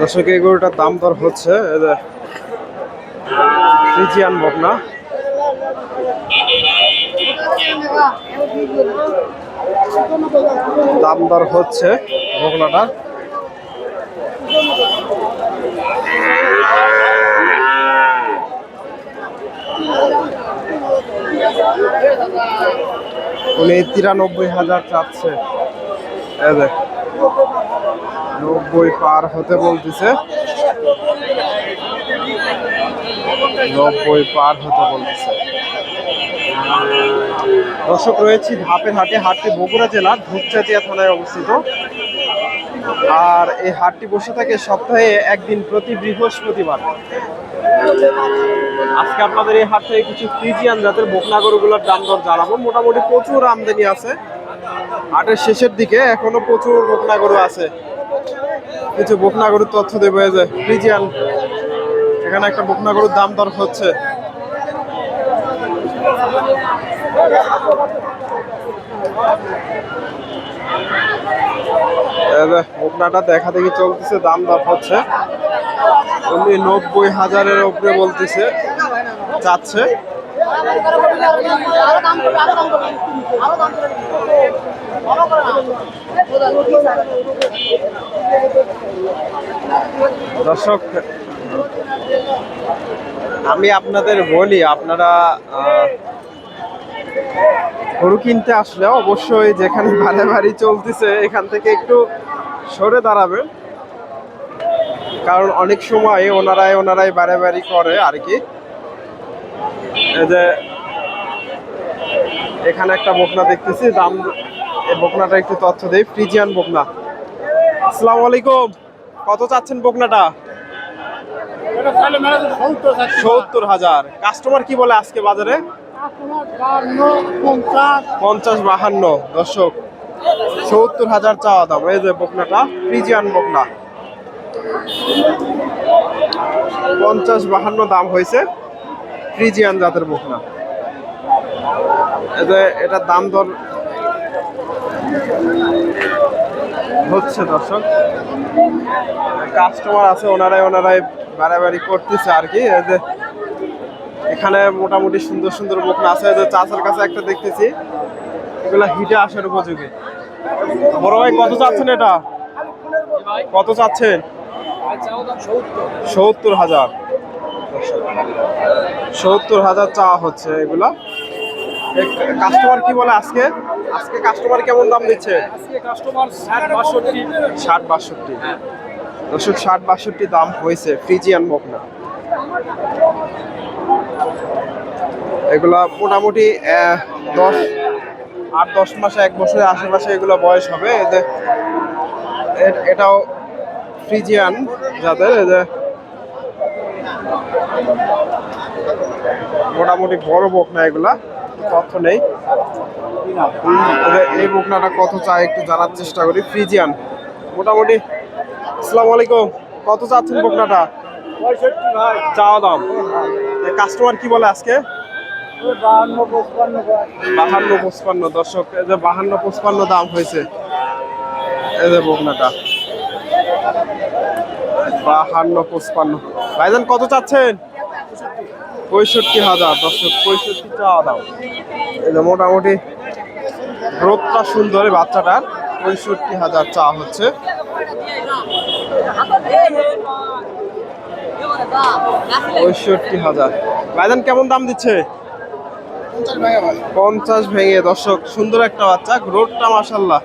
দর্শক, এই গরুটার দাম দর হচ্ছে ফ্রিজিয়ান বকনা। দাম দর হচ্ছে বকনাটার উনি তিরানব্বই হাজার চাচ্ছে। নব্বই পার হতে বলতেছে। নব্বই পার হতে বলতেছে। দর্শক রয়েছি ধাপের হাটে হাটটি বগুড়া জেলার ধূপচাচিয়া থানায় অবস্থিত। আর এই হাটটি বসে থাকে সপ্তাহে একদিন প্রতি বৃহস্পতিবার। আজকে আপনাদের এই হাট থেকে কিছু ফ্রিজিয়ান জাতের বকনা গরুগুলোর দাম দর জানাব। মোটামুটি প্রচুর আমদানি আছে। হাটের শেষের দিকে এখনও প্রচুর বকনা গরু আছে। কিছু বকনা গরুর তথ্য দেবো এই যে, ফ্রিজিয়ান। এখানে একটা বকনা গরুর দাম দর হচ্ছে। বকনাটা দেখা দেখি চলতেছে, দাম দর হচ্ছে। উনি নব্বই হাজারের উপরে বলতেছে চাচ্ছে দর্শক, আমি আপনাদের বলি, আপনারা গরু কিনতে আসলে অবশ্যই যেখানে ভাড়া বাড়ি চলতেছে, এখান থেকে একটু সরে দাঁড়াবেন। কারণ অনেক সময় ওনারাই ওনারাই বাড়ে বাড়ি করে আর কি। যে, এখানে একটা বকনা দেখতেছি, দাম এই বকনাটা একটু তথ্য দেই ফ্রিজিয়ান বকনা। আসসালামু আলাইকুম। কত চাচ্ছেন বকনাটা? সত্তর হাজার। কাস্টমার কি বলে আজকে বাজারে? পঞ্চাশ বাহান্ন, দর্শক। সত্তর হাজার চাওয়া দাম। এই যে বকনাটা ফ্রিজিয়ান বকনা। পঞ্চাশ বাহান্ন দাম হয়েছে ফ্রিজিয়ান জাতের বকনা। এটার দাম দর হচ্ছে দর্শক। কাস্টমার আছে, ওনারাই ওনারাই বাড়াবাড়ি করতেছে আর কি। যে এখানে মোটামুটি সুন্দর সুন্দর বকনা আছে যে চাচার কাছে একটা দেখতেছি। এগুলা হিটে আসার উপযোগী। বড় ভাই, কত চাচ্ছেন এটা? কত চাচ্ছেন? সত্তর হাজার। সত্তর হাজার চা হচ্ছে এগুলা। কাস্টমার কি বলে আজকে? আজকে কাস্টমার কেমন দাম দিচ্ছে? কাস্টমার ষাট বাষট্টি। ষাট বাষট্টি। দর্শক ষাট বাষট্টি দাম হয়েছে ফ্রিজিয়ান বকনা। এগুলা মোটামুটি দশ আট দশ মাসে এক বছরের আশেপাশে এগুলো বয়স হবে। এই যে এটাও ফ্রিজিয়ান যাদের এই যে মোটামুটি বড় বকনা এগুলা। তথ্য নেই। এই বকনাটা কত চাই একটু জানার চেষ্টা করি। ফ্রিজিয়ান মোটামুটি আসসালামু আলাইকুম। কত চাচ্ছেন বকনাটা? চাওয়া দাম। কাস্টমার কি বলে আজকে? বাহান্ন পঁচপান্ন। দর্শক এই যে বাহান্ন পঁচপান্ন দাম হয়েছে। এই যে বকনাটা। বাহান্ন পঁচপান্ন। ভাইজান কত চাচ্ছেন? পঁয়ষট্টি হাজার, দর্শক পঁয়ষট্টি চাওয়া দাম যে মোটামুটি রোদটা সুন্দর বাচ্চাটার পঁয়ষট্টি হাজার চা হচ্ছে। পঁয়ষট্টি হাজার। ভাইজান, কেমন দাম দিচ্ছে? পঞ্চাশ ভেঙে, দর্শক, সুন্দর একটা বাচ্চা গ্রোথটা মাসাল্লাহ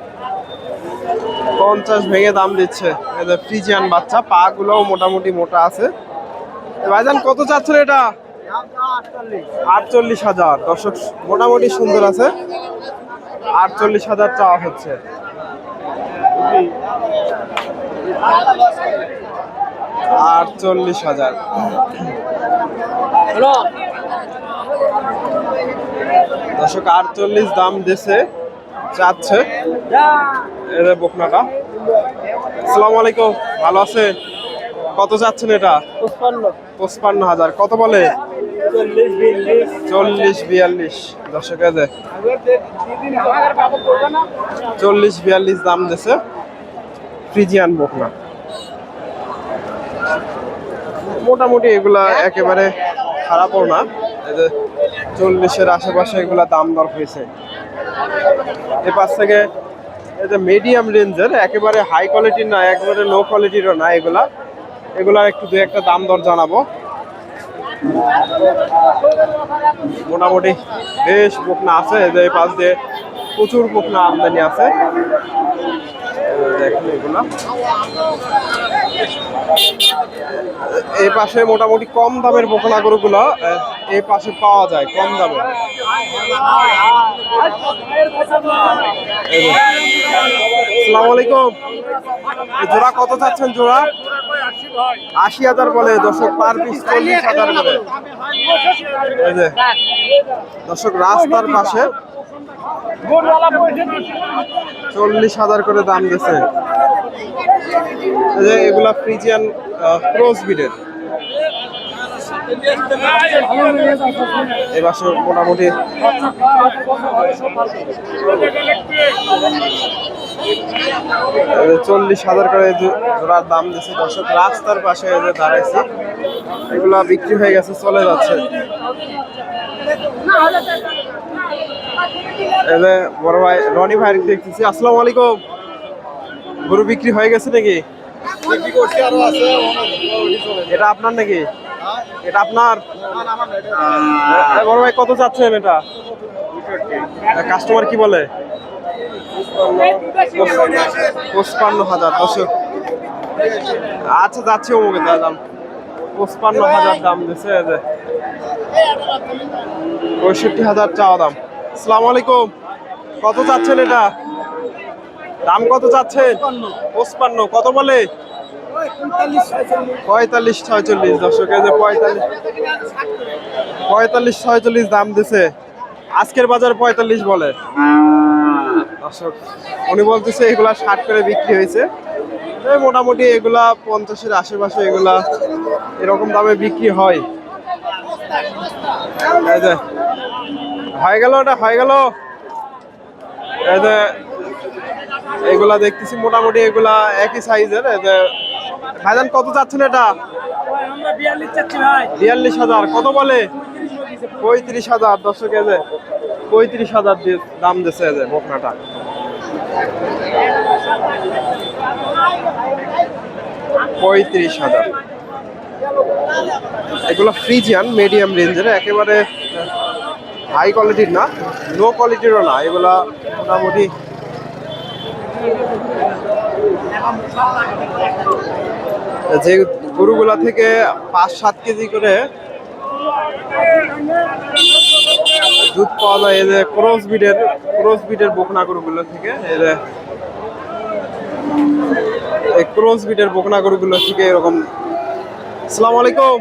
পঞ্চাশ ভেঙে দাম দিচ্ছে। ফ্রিজিয়ান বাচ্চা পা গুলোও মোটামুটি মোটা আছে। ভাইজান, কত চাচ্ছেন এটা? আটচল্লিশ হাজার। দর্শক মোটামুটি সুন্দর আছে। আটচল্লিশ হাজার চাওয়া হচ্ছে। আটচল্লিশ হাজার। দর্শক আটচল্লিশ দাম দিছে চাচ্ছে। এদের বকনাটা। আসসালামু আলাইকুম। ভালো আছেন? কত চাচ্ছেন এটা? পঁচপান্ন হাজার। কত বলে? চল্লিশ, বিয়াল্লিশ। দর্শক যে চল্লিশ, বিয়াল্লিশ দাম দিছে। ফ্রিজিয়ান বকনা। মোটামুটি এগুলা একেবারে খারাপও না। চল্লিশের আশেপাশে এগুলা দাম দর হয়েছে। এ পাশ থেকে যে মিডিয়াম রেঞ্জের একেবারে হাই কোয়ালিটির না, একেবারে লো কোয়ালিটিরও না এগুলা। এগুলার একটু দু একটা দাম দর জানাব। মোটামুটি বেশ বকনা আছে যে পাশ দিয়ে প্রচুর বকনা আমদানি আছে। এই পাশে মোটামুটি কম দামের বকনা গরুগুলো এই পাশে পাওয়া যায় কম দামে। এই জোড়া কত চাচ্ছেন জোড়া? আশি হাজার বলে, দর্শক পার পিস চল্লিশ হাজার এই দর্শক রাস্তার পাশে চল্লিশ হাজার করে দাম যে, এগুলা ফ্রিজিয়ান ক্রস বিডের এবার মোটামুটি চল্লিশ হাজার করে জোড়ার দাম দিচ্ছে দর্শক রাস্তার পাশে যে দাঁড়াইছি। এগুলা বিক্রি হয়ে গেছে চলে যাচ্ছে। বড় ভাই রনি ভাই দেখতেছি। আসসালামু আলাইকুম। গরু বিক্রি হয়ে গেছে নাকি? এটা আপনার নাকি? এটা আপনার? বড় ভাই কত চাচ্ছেন এটা? কাস্টমার কি বলে? পঁচপান্ন হাজার দর্শক আচ্ছা যাচ্ছি অমুকে দাম। পঁচপান্ন হাজার দাম দিছে পঁয়ষট্টি হাজার চাওয়া দাম। সালাম আলাইকুম। কত চাচ্ছেন এটা? দাম কত চাচ্ছেন? পঁচপান্ন। কত বলে? পঁয়তাল্লিশ ছয়চল্লিশ, দর্শক, এই যে পঁয়তাল্লিশ। পঁয়তাল্লিশ ছয়চল্লিশ দাম দিছে। আজকের বাজার পঁয়তাল্লিশ বলে। দর্শক উনি বলতেছে এগুলা ষাট করে বিক্রি হয়েছে। এই মোটামুটি এগুলা পঞ্চাশের আশেপাশে এগুলা এরকম দামে বিক্রি হয়। যে হয়ে গেল ওটা হয়ে গেল। এগুলা দেখতেছি মোটামুটি এগুলা একই সাইজের। ভাইজান কত চাচ্ছেন এটা? বিয়াল্লিশ হাজার কত বলে? পঁয়ত্রিশ হাজার দর্শক যে পঁয়ত্রিশ হাজার দাম দিচ্ছে যে বকনাটা। পঁয়ত্রিশ হাজার। এগুলো ফ্রিজিয়ান মিডিয়াম রেঞ্জের একেবারে হাই কোয়ালিটির না লো কোয়ালিটিরও না, এগুলা মোটামুটি যে গরুগুলা থেকে পাঁচ সাত কেজি করে দুধ পাওয়া যায় যে ক্রস বিডের ক্রস বিডের বকনা গরুগুলো থেকে যে এই ক্রস বিডের বকনা গরুগুলো থেকে এরকম। আসসালামু আলাইকুম।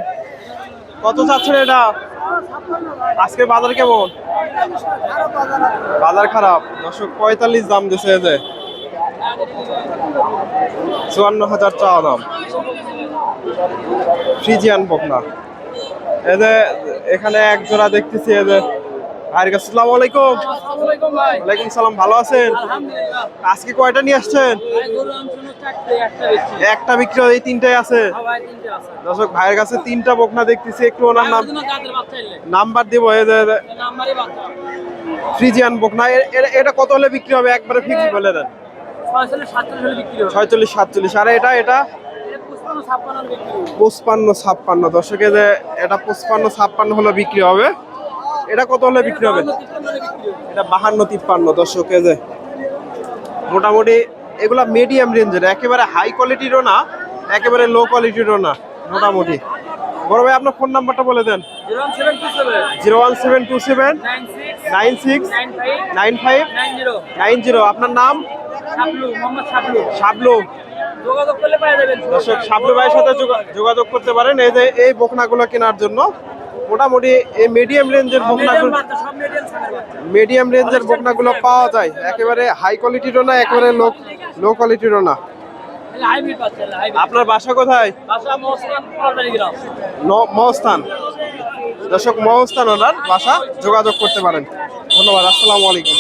কত চাচ্ছেন এটা? আজকে বাজার কেমন? বাজার খারাপ। দর্শক, পঁয়তাল্লিশ দাম দিছে যে। চুয়ান্ন হাজার চাওয়া দাম। ফ্রিজিয়ান বকনা। যে, এখানে এক জোড়া দেখতেছি, এই যে ভাইয়ের কাছে আসসালামু আলাইকুম। ওয়ালাইকুম সালাম ভালো আছেন? আজকে কয়টা নিয়ে আসছেন? একটা বিক্রি হয় এই তিনটাই আছে? দর্শক ভাইয়ের কাছে তিনটা বকনা দেখতেছি একটু ওনার নাম নাম্বার দিব ফ্রিজিয়ান বকনা এটা কত হলে বিক্রি হবে? একবারে ফিক্স বলে দেন। ছয়চল্লিশ সাতচল্লিশ আর এটা এটা? পঁচপান্ন ছাপ্পান্ন দর্শকে যে এটা পঁচপান্ন ছাপ্পান্ন হলে বিক্রি হবে। এটা কত হলে বিক্রি হবে? এটা বাহান্ন তিপ্পান্ন, দর্শকে যে মোটামুটি এগুলা মিডিয়াম রেঞ্জের একেবারে হাই কোয়ালিটিরও না, একেবারে লো কোয়ালিটিরও না, মোটামুটি। বড় ভাই, আপনার ফোন নাম্বারটা বলে দেন। Zero one seven two seven. Nine six. Nine five. Nine zero. আপনার নাম? শাবলু। দর্শক, শাবলু ভাইয়ের সাথে যোগা- যোগাযোগ করতে পারেন, এই যে এই বকনাগুলো কেনার জন্য। মোটামুটি এই মিডিয়াম রেঞ্জের বকনাগুলো মিডিয়াম রেঞ্জের বকনাগুলো পাওয়া যায়। একেবারে হাই কোয়ালিটিরও না একেবারে লো লো কোয়ালিটিরও না। আপনার বাসা কোথায়? মহস্থান। দর্শক মহস্থান ওনার বাসা। যোগাযোগ করতে পারেন। ধন্যবাদ আসসালামু আলাইকুম।